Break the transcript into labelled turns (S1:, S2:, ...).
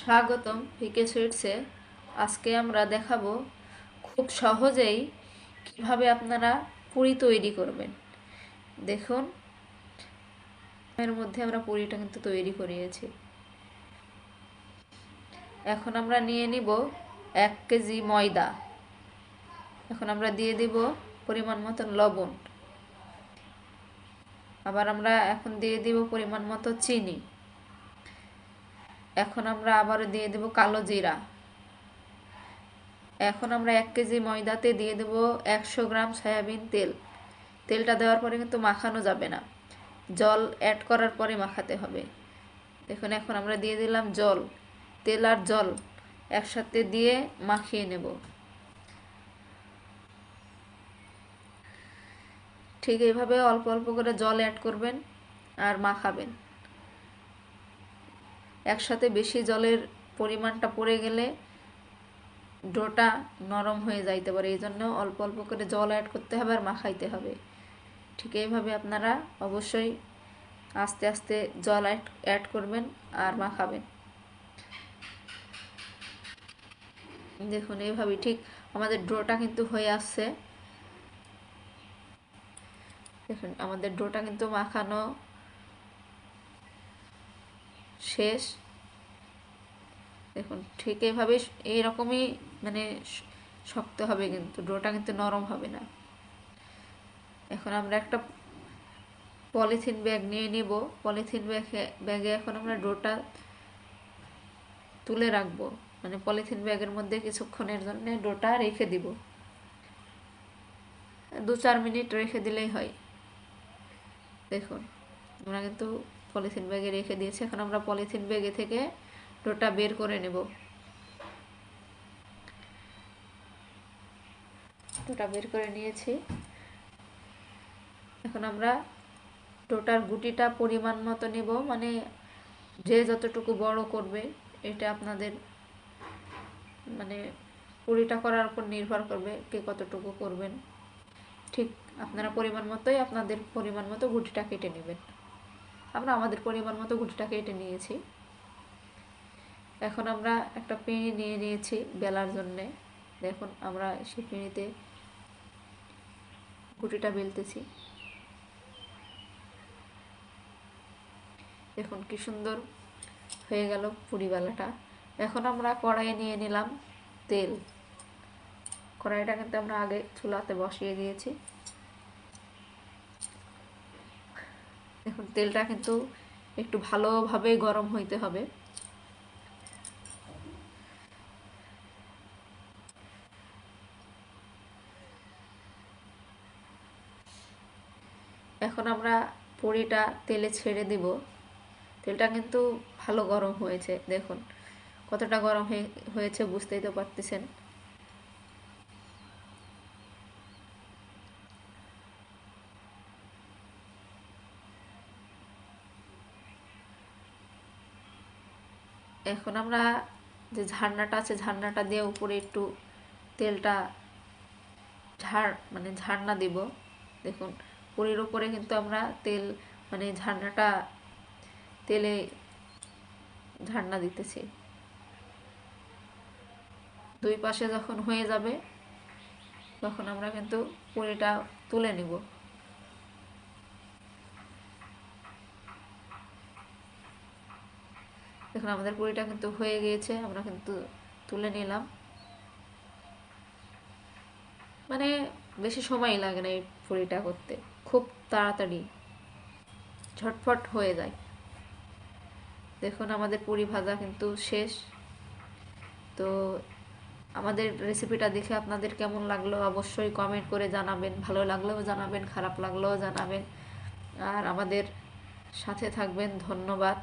S1: স্বাগতম, ভিকে সুইটসে আজকে আমরা দেখাবো খুব সহজেই কীভাবে আপনারা পুরি তৈরি করবেন। দেখুন, এর মধ্যে আমরা পুরিটা কিন্তু তৈরি করিয়েছি। এখন আমরা নিয়ে নিব এক কেজি ময়দা। এখন আমরা দিয়ে দিব পরিমাণ মতন লবণ। আবার আমরা এখন দিয়ে দিব পরিমাণ মতো চিনি। এখন আমরা আবারও দিয়ে দেব কালো জিরা। এখন আমরা এক কেজি ময়দাতে দিয়ে দেব একশো গ্রাম সয়াবিন তেল। তেলটা দেওয়ার পরে কিন্তু মাখানো যাবে না। জল অ্যাড করার পরে মাখাতে হবে। দেখুন, এখন আমরা দিয়ে দিলাম জল। তেল আর জল একসাথে দিয়ে মাখিয়ে নেব। ঠিক এইভাবে অল্প অল্প করে জল অ্যাড করবেন আর মাখাবেন। একসাথে বেশি জলের পরিমাণটা পড়ে গেলে ডোটা নরম হয়ে যাইতে পারে। এই জন্য অল্প অল্প করে জল অ্যাড করতে হবে আর মাখাইতে হবে। ঠিক এইভাবে আপনারা অবশ্যই আস্তে আস্তে জল অ্যাড অ্যাড করবেন আর মাখাবেন। দেখুন এইভাবে ঠিক আমাদের ডোটা কিন্তু হয়ে আসছে। দেখুন আমাদের ডোটা কিন্তু মাখানো শেষ। দেখুন, ঠিক এইভাবে এইরকমই মানে শক্ত হবে কিন্তু ডোটা কিন্তু নরম হবে না। এখন আমরা একটা পলিথিন ব্যাগ নিয়ে নিব। পলিথিন ব্যাগে ব্যাগে এখন আমরা ডোটা তুলে রাখব। মানে পলিথিন ব্যাগের মধ্যে কিছুক্ষণের জন্য ডোটা রেখে দিব। দু চার মিনিট রেখে দিলেই হয়। দেখুন, আমরা কিন্তু পলিথিন ব্যাগে রেখে দিয়েছি। এখন আমরা পলিথিন ব্যাগে থেকে ডোটা বের করে নেব। ডোটা বের করে নিয়েছি। এখন আমরা ডোটার গুটিটা পরিমাণ মতো নেব। মানে যে যতটুকু বড় করবে, এটা আপনাদের মানে পুরিটা করার উপর নির্ভর করবে কে কতটুকু করবেন। ঠিক আপনারা পরিমাণ মতোই আপনাদের পরিমাণ মতো গুটিটা কেটে নেবেন। আমরা আমাদের পরিমাণ মতো গুটিটা কেটে নিয়েছি। এখন আমরা একটা পিঁড়ি নিয়ে নিয়েছি বেলার জন্যে। দেখুন, আমরা সেই পিঁড়িতে গুটিটা বেলতেছি। দেখুন, কি সুন্দর হয়ে গেল পুরিবেলাটা এখন আমরা কড়াইয়ে নিয়ে নিলাম তেল। কড়াইটা কিন্তু আমরা আগে চুলাতে বসিয়ে দিয়েছি। দেখুন তেলটা কিন্তু একটু ভালোভাবে গরম হইতে হবে। এখন আমরা পুরিটা তেলে ছেড়ে দিব। তেলটা কিন্তু ভালো গরম হয়েছে, দেখুন। কতটা গরম হয়েছে বুঝতেই তো পারতেছেন। এখন আমরা যে ঝান্নাটা আছে, ঝান্নাটা দিয়ে উপরে একটু তেলটা ঝাড় মানে ঝান্না দিব। দেখুন, পুরীর উপরে কিন্তু আমরা তেল মানে ঝান্নাটা তেলে ঝান্না দিতেছি। দুই পাশে যখন হয়ে যাবে, তখন আমরা কিন্তু পুরিটা তুলে নিব। দেখুন আমাদের পুরিটা কিন্তু হয়ে গিয়েছে, আমরা কিন্তু তুলে নিলাম। মানে বেশি সময় লাগে না এই পুরিটা করতে। খুব তাড়াতাড়ি, ঝটফট হয়ে যায়। দেখুন, আমাদের পুরি ভাজা কিন্তু শেষ। তো আমাদের রেসিপিটা দেখে আপনাদের কেমন লাগল অবশ্যই কমেন্ট করে জানাবেন। ভালো লাগলেও জানাবেন, খারাপ লাগলেও জানাবেন। আর আমাদের সাথে থাকবেন, ধন্যবাদ।